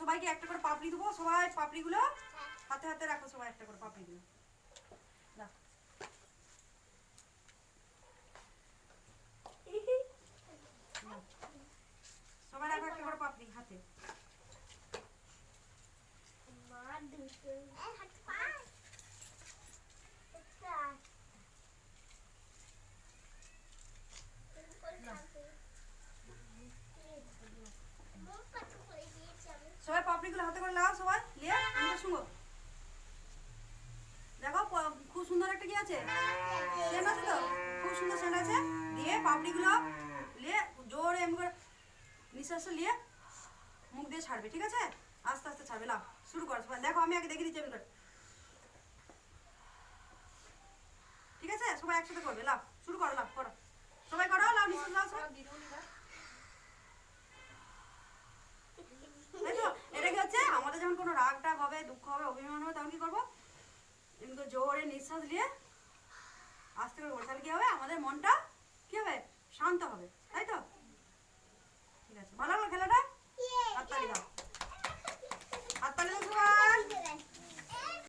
সবাইকে একটা করে পাপড়ি দেবো, সবাই পাপড়িগুলো হাতে হাতে রাখো, সবাই একটা করে পাপড়িগুলো। সবাই রাখো একটা করে পাপড়ি হাতে পাপড়িগুলো হাতে করে লাগাও সবাই। নিয়ে আমাকে শুনো দেখো খুব সুন্দর একটা কি আছে? সেন্ট আছে তো? খুব সুন্দর সেন্ট আছে। দিয়ে পাপড়িগুলো নিয়ে জোরে এমনি করে নিঃশ্বাস নিয়ে মুখ দিয়ে ছাড়বে, ঠিক আছে? আস্তে আস্তে ছাড়বে লাও শুরু করো সবাই। দেখো, আমি আগে দেখে দিচ্ছি এমনি করে। ঠিক আছে? সবাই একসাথে করবে লাও শুরু করো লাভ করো। কিন্তু জোরে নিঃশ্বাস নিয়ে আস্তে করে বলতে কি হবে? আমাদের মনটা কি হবে? শান্ত হবে। তাই তো? ঠিক আছে, ভালো